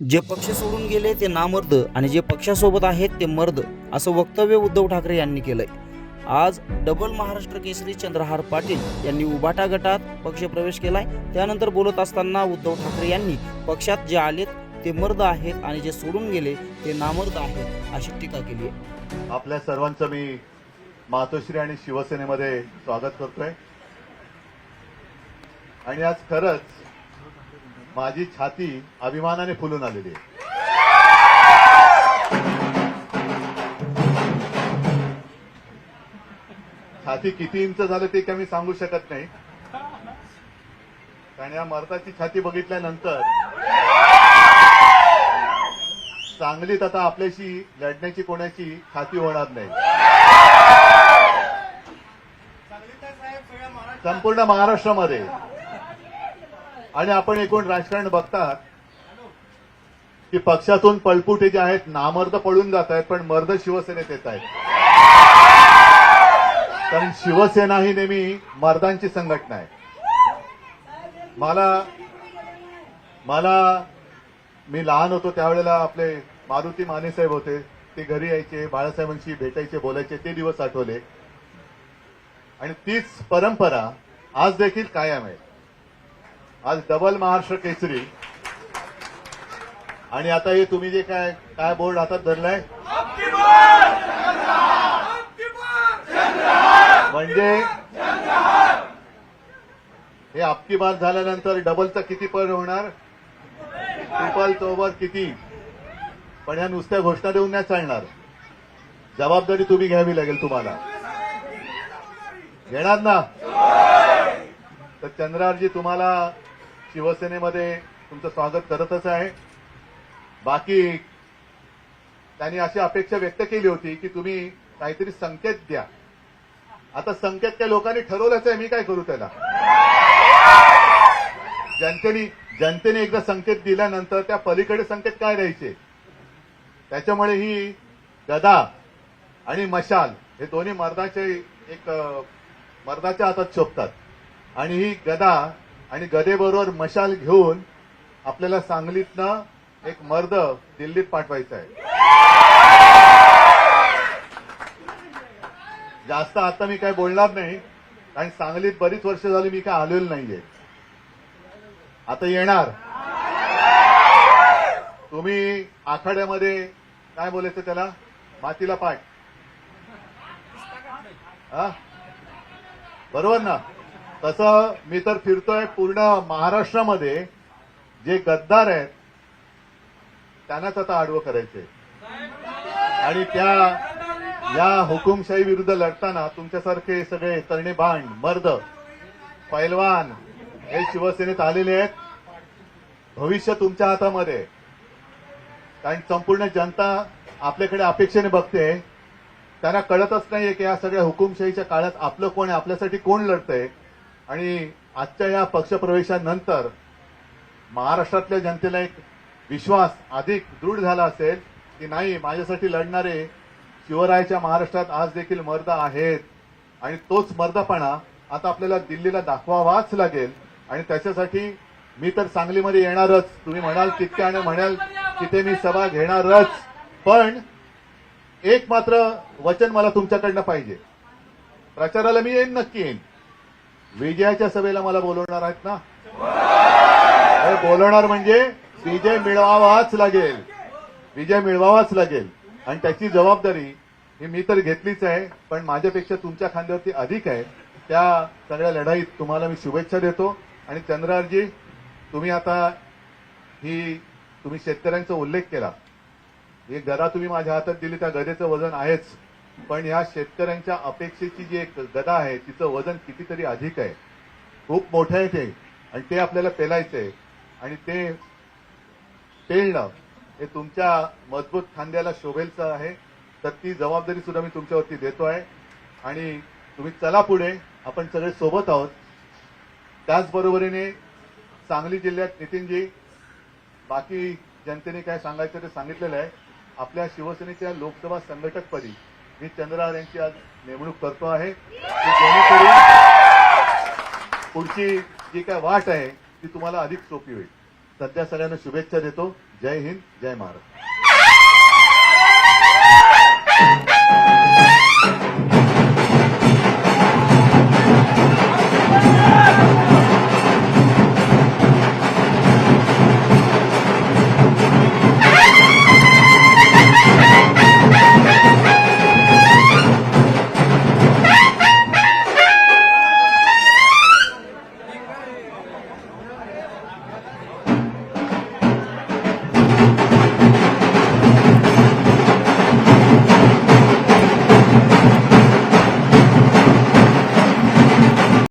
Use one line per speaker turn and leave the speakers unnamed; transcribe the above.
जे पक्ष सोडून गेले ते नामर्द आणि जे पक्षासोबत आहेत ते मर्द असं वक्तव्य उद्धव ठाकरे यांनी केलंय. आज डबल महाराष्ट्र केसरी चंद्रहार पाटील यांनी उबाटा गटात पक्षप्रवेश केलाय. त्यानंतर बोलत असताना उद्धव ठाकरे यांनी पक्षात जे आलेत ते मर्द आहेत आणि जे सोडून गेले ते नामर्द आहेत अशी टीका केली आहे.
आपल्या सर्वांचं मी मातोश्री आणि शिवसेनेमध्ये स्वागत करतोय. आणि आज खरंच माझी छाती अभिमानाने फुलून आलेली आहे. छाती किती इंच झालं ते काय मी सांगू शकत नाही. कारण या मर्दाची छाती बघितल्यानंतर सांगलीत आता आपल्याशी लढण्याची कोणाची छाती होणार नाही. संपूर्ण महाराष्ट्रामध्ये आणि आपण एकूण राजकारण बघतात की पक्षातून पळपुटे जे आहेत नामर्द पळून जात आहेत पण मर्द शिवसेनेत येत आहेत. कारण शिवसेना ही नेहमी मर्दांची संघटना आहे. मला मला मी लहान होतो त्यावेळेला आपले मारुती मानेसाहेब होते. ते घरी यायचे बाळासाहेबांशी भेटायचे बोलायचे ते दिवस आठवले. आणि तीच परंपरा आज देखील कायम आहे. आज डबल महाराष्ट्र केसरी आणि आता हे तुम्ही जे काय काय बोर्ड हातात धरलाय? म्हणजे हे आपकी बात झाल्यानंतर डबलचा किती पर होणार? ट्रिपल चौबर किती? पण ह्या नुसत्या घोषणा देऊन नाही चालणार. जबाबदारी तुम्ही घ्यावी लागेल तुम्हाला. घेणार ना? तर चंद्रारजी तुम्हाला शिवसेनेमध्ये तुमचं स्वागत करतच आहे. बाकी त्यांनी अशी अपेक्षा व्यक्त केली होती की तुम्ही काहीतरी संकेत द्या. आता संकेत त्या लोकांनी ठरवलंच आहे मी काय करू त्याला? जनतेने जनतेने एकदा संकेत दिल्यानंतर त्या पलीकडे संकेत काय द्यायचे? त्याच्यामुळे ही गदा आणि मशाल हे दोन्ही मर्दाचे एक मर्दाच्या हातात शोभतात. आणि ही गदा आणि गदेबरोबर मशाल घेऊन आपल्याला सांगलीतनं एक मर्द दिल्लीत पाठवायचा आहे. जास्त आता मी काय बोलणार नाही कारण सांगलीत बरीच वर्ष झाली मी काय आलेलो नाहीये. आता येणार. तुम्ही आखाड्यामध्ये काय बोलायचं त्याला? मातीला पाठ हा? बरोबर ना? तसं मी तर फिरतोय पूर्ण महाराष्ट्रामध्ये. जे गद्दार आहेत त्यांनाच आता आडवं करायचंय. आणि त्या या हुकुमशाही विरुद्ध लढताना तुमच्यासारखे सगळे तरणे बांड मर्द पैलवान हे शिवसेनेत आलेले आहेत. भविष्य तुमच्या हातामध्ये. कारण संपूर्ण जनता आपल्याकडे अपेक्षेने बघते. त्यांना कळतच नाहीये की या सगळ्या हुकुमशाहीच्या काळात आपलं कोण आहे आपल्यासाठी कोण लढतंय. आणि आजच्या या पक्षप्रवेशानंतर महाराष्ट्रातल्या जनतेला एक विश्वास अधिक दृढ झाला असेल की नाही माझ्यासाठी लढणारे शिवरायाच्या महाराष्ट्रात आज देखील मर्द आहेत. आणि तोच मर्दपणा आता आपल्याला दिल्लीला दाखवावाच लागेल. आणि त्याच्यासाठी मी तर सांगलीमध्ये येणारच. तुम्ही म्हणाल तितके आणि म्हणाल तिथे मी सभा घेणारच. पण एक मात्र वचन मला तुमच्याकडनं पाहिजे. प्रचाराला मी येईन नक्की येईन. विजयाच्या सभेला मला बोलवणार आहेत ना? अरे बोलवणार म्हणजे विजय मिळवावाच लागेल. विजय मिळवावाच लागेल. आणि त्याची जबाबदारी ही मी तर घेतलीच आहे पण माझ्यापेक्षा तुमच्या खांद्यावरती अधिक आहे. त्या सगळ्या लढाईत तुम्हाला मी शुभेच्छा देतो. आणि चंद्रारजी तुम्ही आता ही तुम्ही शेतकऱ्यांचा उल्लेख केला. ही गदा तुम्ही माझ्या हातात दिली त्या गदेचं वजन आहेच. पण या शेतकऱ्यांच्या अपेक्षेची जी एक गदा आहे तिचं वजन कितीतरी अधिक आहे. खूप मोठं आहे ते. आणि ते आपल्याला पेलायचंय आहे. आणि ते पेलणं हे तुमच्या मजबूत खांद्याला शोभेलचं आहे. तर ती जबाबदारी सुद्धा मी तुमच्यावरती देतो आहे. आणि तुम्ही चला पुढे. आपण सगळे सोबत आहोत. त्याचबरोबरीने सांगली जिल्ह्यात नितीनजी बाकी जनतेने काय सांगायचं ते सांगितलेलं आहे. आपल्या शिवसेनेच्या लोकसभा संघटकपदी मी चंद्रहार यांची आज नेमणूक करतो आहे. जेणेकरून पुढची जी काय वाट आहे ती तुम्हाला अधिक सोपी होईल. सध्या सगळ्यांना शुभेच्छा देतो. जय हिंद जय महाराष्ट्र.